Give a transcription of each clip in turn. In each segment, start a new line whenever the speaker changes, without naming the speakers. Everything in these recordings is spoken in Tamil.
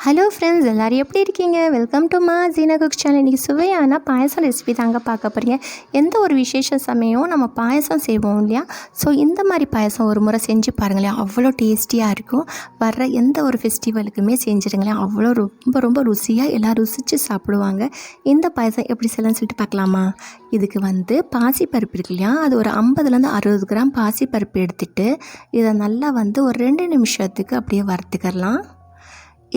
ஹலோ ஃப்ரெண்ட்ஸ் எல்லோரும் எப்படி இருக்கீங்க? வெல்கம் டு மா ஜீனா குக் சேனல் இன்றைக்கி சுவையான பாயசம் ரெசிபி தாங்க பார்க்க போகிறீங்க எந்த ஒரு விசேஷ சமயம் நம்ம பாயசம் செய்வோம் இல்லையா? ஸோ இந்த மாதிரி பாயசம் ஒரு முறை செஞ்சு பாருங்களேன். அவ்வளோ டேஸ்டியாக இருக்கும். வர்ற எந்த ஒரு ஃபெஸ்டிவலுக்குமே செஞ்சுருங்களேன் அவ்வளோ ரொம்ப ரொம்ப ருசியாக எல்லாம் ருசித்து சாப்பிடுவாங்க. இந்த பாயசம் எப்படி செய்யலாம்னு சொல்லிட்டு பார்க்கலாமா? இதுக்கு வந்து பாசிப்பருப்பு இருக்கு இல்லையா? அது ஒரு ஐம்பதுலேருந்து அறுபது கிராம் பாசிப்பருப்பு எடுத்துகிட்டு இதை நல்லா வந்து ஒரு ரெண்டு நிமிஷத்துக்கு அப்படியே வறுத்துக்கலாம்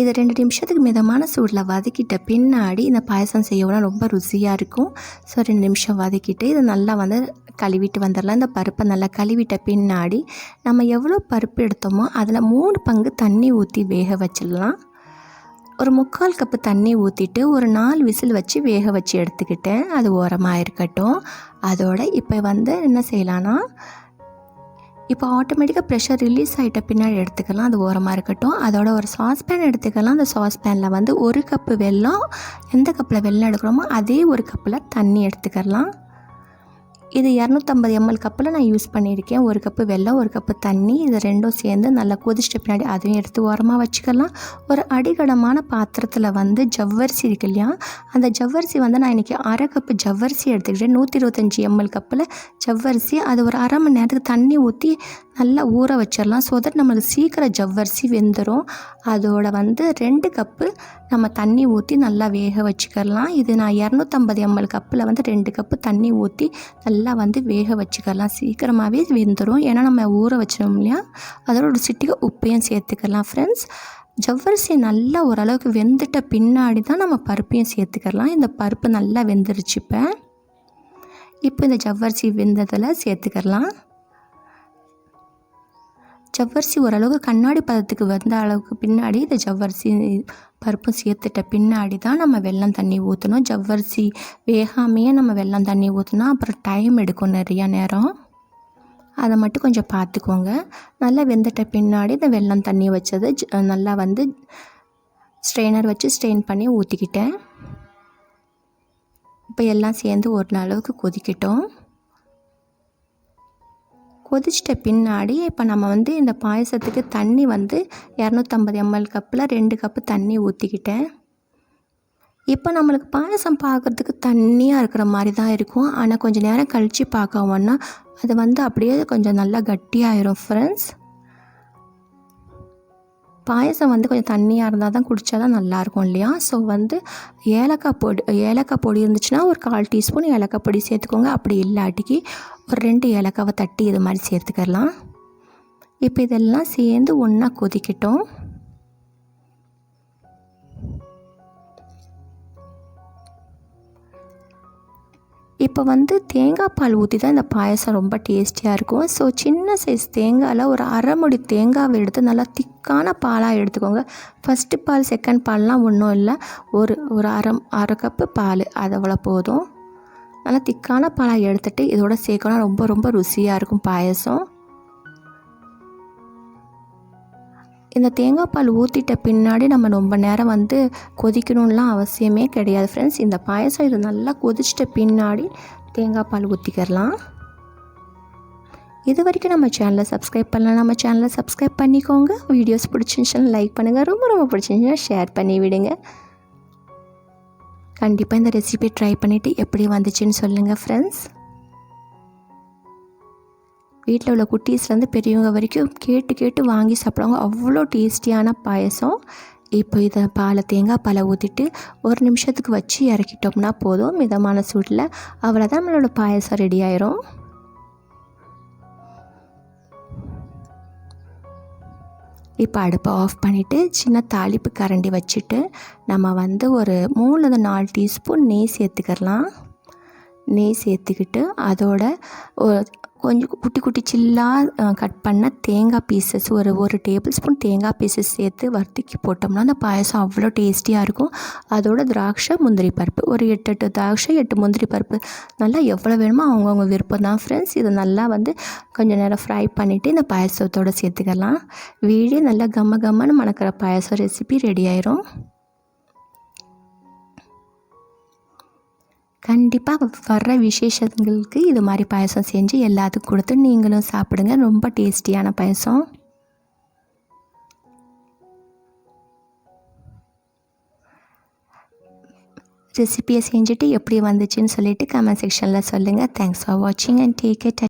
இது ரெண்டு நிமிஷத்துக்கு மிதமான சூடில் வதக்கிட்ட பின்னாடி இந்த பாயசம் செய்யவும் ரொம்ப ருசியாக இருக்கும். ஸோ ரெண்டு நிமிஷம் வதக்கிட்டு இதை நல்லா வந்து கழுவிட்டு வந்துடலாம். இந்த பருப்பை நல்லா கழுவிட்ட பின்னாடி நம்ம எவ்வளோ பருப்பு எடுத்தோமோ அதில் மூணு பங்கு தண்ணி ஊற்றி வேக வச்சிடலாம். ஒரு முக்கால் கப்பு தண்ணி ஊற்றிட்டு ஒரு நாலு விசில் வச்சு வேக வச்சு எடுத்துக்கிட்டேன். அது ஓரமாக இருக்கட்டும். அதோட இப்போ வந்து என்ன செய்யலான்னா இப்போ ஆட்டோமேட்டிக்காக ப்ரெஷர் ரிலீஸ் ஆகிட்ட பின்னாடி எடுத்துக்கலாம். அது ஓரமாக இருக்கட்டும். அதோட ஒரு சாஸ்பேன் எடுத்துக்கலாம். அந்த சாஸ்பேனில் வந்து ஒரு கப்பு வெல்லம் எந்த கப்பில் வெல்லம் எடுக்கிறோமோ அதே ஒரு கப்பில் தண்ணி எடுத்துக்கலாம். இது இரநூத்தம்பது எம்எல் கப்பில் நான் யூஸ் பண்ணியிருக்கேன். ஒரு கப்பு வெள்ளம் ஒரு கப்பு தண்ணி இது ரெண்டும் சேர்ந்து நல்லா கொதிச்சிட்ட பின்னாடி அதையும் எடுத்து ஓரமாக வச்சுக்கலாம். ஒரு அடிகடமான பாத்திரத்தில் வந்து ஜவ்வரிசி இருக்கு இல்லையா? அந்த ஜவ்வரிசி வந்து நான் இன்றைக்கி அரை கப்பு ஜவ்வரிசி எடுத்துக்கிட்டேன். நூற்றி இருபத்தஞ்சி எம்எல் கப்பில் ஜவ்வரிசி. அது ஒரு அரை மணி நேரத்துக்கு தண்ணி ஊற்றி நல்லா ஊற வச்சிடலாம். ஸோ தட் நம்மளுக்கு சீக்கிரம் ஜவ்வரிசி வெந்துடும் அதோட வந்து ரெண்டு கப்பு நம்ம தண்ணி ஊற்றி நல்லா வேக வச்சுக்கலாம் இது நான் இரநூத்தம்பது எம்எல் கப்பில் வந்து ரெண்டு கப்பு தண்ணி ஊற்றி நல்லா வந்து வேக வச்சுக்கலாம் சீக்கிரமாகவே வெந்துடும் ஏன்னா நம்ம ஊற வச்சோம் இல்லையா? அதோட ஒரு சிட்டிக்கு உப்பையும் சேர்த்துக்கலாம் ஃப்ரெண்ட்ஸ் ஜவ்வரிசி நல்லா ஓரளவுக்கு வெந்துட்ட பின்னாடி தான் நம்ம பருப்பையும் சேர்த்துக்கலாம் இந்த பருப்பு நல்லா வெந்துருச்சு இப்போ. இப்போ இந்த ஜவ்வரிசி வெந்ததில் சேர்த்துக்கலாம் ஜவ்வரிசி ஓரளவுக்கு கண்ணாடி பதத்துக்கு வந்த அளவுக்கு பின்னாடி இந்த ஜவ்வரிசி பருப்பும் சேர்த்துட்ட பின்னாடி தான் நம்ம வெள்ளம் தண்ணி ஊற்றணும் ஜவ்வரிசி வேகாமையே நம்ம வெள்ளம் தண்ணி ஊற்றினா அப்புறம் டைம் எடுக்கும் நிறையா நேரம். அதை மட்டும் கொஞ்சம் பார்த்துக்கோங்க. நல்லா வெந்துட்ட பின்னாடி இந்த வெல்லம் தண்ணி வச்சது நல்லா வந்து ஸ்ட்ரெயினர் வச்சு ஸ்ட்ரெயின் பண்ணி ஊற்றிக்கிட்டேன் இப்போ எல்லாம் சேர்ந்து ஒரு அளவுக்கு கொதிக்கிட்டோம். கொதிச்சிட்ட பின்னாடி இப்போ நம்ம வந்து இந்த பாயசத்துக்கு தண்ணி வந்து இரநூத்தம்பது எம்எல் கப்பில் ரெண்டு கப்பு தண்ணி ஊற்றிக்கிட்டேன் இப்போ நம்மளுக்கு பாயசம் பார்க்குறதுக்கு தண்ணியாக இருக்கிற மாதிரி தான் இருக்கும். ஆனால் கொஞ்சம் நேரம் கழித்து பார்க்கவோன்னா அது வந்து அப்படியே கொஞ்சம் நல்லா கட்டியாயிரும் ஃப்ரெண்ட்ஸ் பாயசம் வந்து கொஞ்சம் தண்ணியாக இருந்தால் தான் குடித்தா தான் நல்லாயிருக்கும் இல்லையா? ஸோ வந்து ஏலக்காய் பொடி ஏலக்காய் பொடி இருந்துச்சுன்னா ஒரு கால் டீஸ்பூன் ஏலக்காய் பொடி சேர்த்துக்கோங்க. அப்படி இல்லாட்டிக்கு ஒரு ரெண்டு ஏலக்காவை தட்டி இது மாதிரி சேர்த்துக்கலாம் இப்போ இதெல்லாம் சேர்ந்து ஒன்றா கொதிக்கட்டும். இப்போ வந்து தேங்காய் பால் ஊற்றி தான் இந்த பாயசம் ரொம்ப டேஸ்டியாக இருக்கும். ஸோ சின்ன சைஸ் தேங்காயில் ஒரு அரை முடி தேங்காவை எடுத்து நல்லா திக்கான பாலாக எடுத்துக்கோங்க. ஃபஸ்ட்டு பால் செகண்ட் பால்லாம் ஒன்றும் இல்லை. ஒரு ஒரு அரை அரை கப்பு பால். அது அவ்வளோ போதும். நல்லா திக்கான பாலாக எடுத்துகிட்டு இதோட சேர்க்கணும். ரொம்ப ரொம்ப ருசியாக இருக்கும் பாயசம். இந்த தேங்காய் பால் ஊற்றிட்ட பின்னாடி நம்ம ரொம்ப நேரம் வந்து கொதிக்கணும்லாம் அவசியமே கிடையாது ஃப்ரெண்ட்ஸ் இந்த பாயசம் இது நல்லா கொதிச்சிட்ட பின்னாடி தேங்காய் பால் ஊற்றிக்கிறலாம் இது வரைக்கும் நம்ம சேனலை சப்ஸ்கிரைப் பண்ணலாம் நம்ம சேனலை சப்ஸ்கிரைப் பண்ணிக்கோங்க. வீடியோஸ் பிடிச்சிருந்துச்சுன்னா லைக் பண்ணுங்கள் ரொம்ப ரொம்ப பிடிச்சிருந்துச்சுன்னா ஷேர் பண்ணி விடுங்க. கண்டிப்பாக இந்த ரெசிபி ட்ரை பண்ணிவிட்டு எப்படி வந்துச்சுன்னு சொல்லுங்கள் ஃப்ரெண்ட்ஸ் வீட்டில் உள்ள குட்டீஸ்லேருந்து பெரியவங்க வரைக்கும் கேட்டு கேட்டு வாங்கி சாப்பிடுவாங்க. அவ்வளோ டேஸ்டியான பாயசம். இப்போ இதை பாலை தேங்காய் பாலை ஊற்றிட்டு ஒரு நிமிஷத்துக்கு வச்சு இறக்கிட்டோம்னா போதும். மிதமான சூட்டில் அவ்வளோதான் நம்மளோட பாயசம் ரெடி ஆயிரும். இப்போ அடுப்பை ஆஃப் பண்ணிவிட்டு சின்ன தாளிப்பு கரண்டி வச்சுட்டு நம்ம வந்து ஒரு மூணுலேருந்து நாலு டீஸ்பூன் நெய் சேர்த்துக்கலாம் நெய் சேர்த்துக்கிட்டு அதோட கொஞ்சம் குட்டி குட்டி சில்லாக கட் பண்ண தேங்காய் பீசஸ் ஒரு ஒரு டேபிள் ஸ்பூன் தேங்காய் பீசஸ் சேர்த்து வறுத்துக்கி போட்டோம்னா அந்த பாயசம் அவ்வளோ டேஸ்டியாக இருக்கும். அதோட திராட்சை முந்திரி பருப்பு ஒரு எட்டு எட்டு திராட்சை எட்டு முந்திரி பருப்பு நல்லா எவ்வளோ வேணுமோ அவங்கவுங்க விருப்பம் தான் ஃப்ரெண்ட்ஸ் இதை நல்லா வந்து கொஞ்சம் நேரம் ஃப்ரை பண்ணிவிட்டு இந்த பாயசத்தோடு சேர்த்துக்கலாம். வீடே நல்லா கம்ம கம்மன்னு மணக்கிற பாயசம் ரெசிபி ரெடி ஆயிரும். கண்டிப்பாக வர்ற விசேஷங்களுக்கு இது மாதிரி பாயசம் செஞ்சு எல்லாத்துக்கும் கொடுத்து நீங்களும் சாப்பிடுங்க. ரொம்ப டேஸ்டியான பாயசம். ரெசிப்பியை செஞ்சுட்டு எப்படி வந்துச்சுன்னு சொல்லிட்டு கமெண்ட் செக்ஷனில் சொல்லுங்கள் தேங்க்ஸ் ஃபார் வாட்சிங் அண்ட் டேக் இட்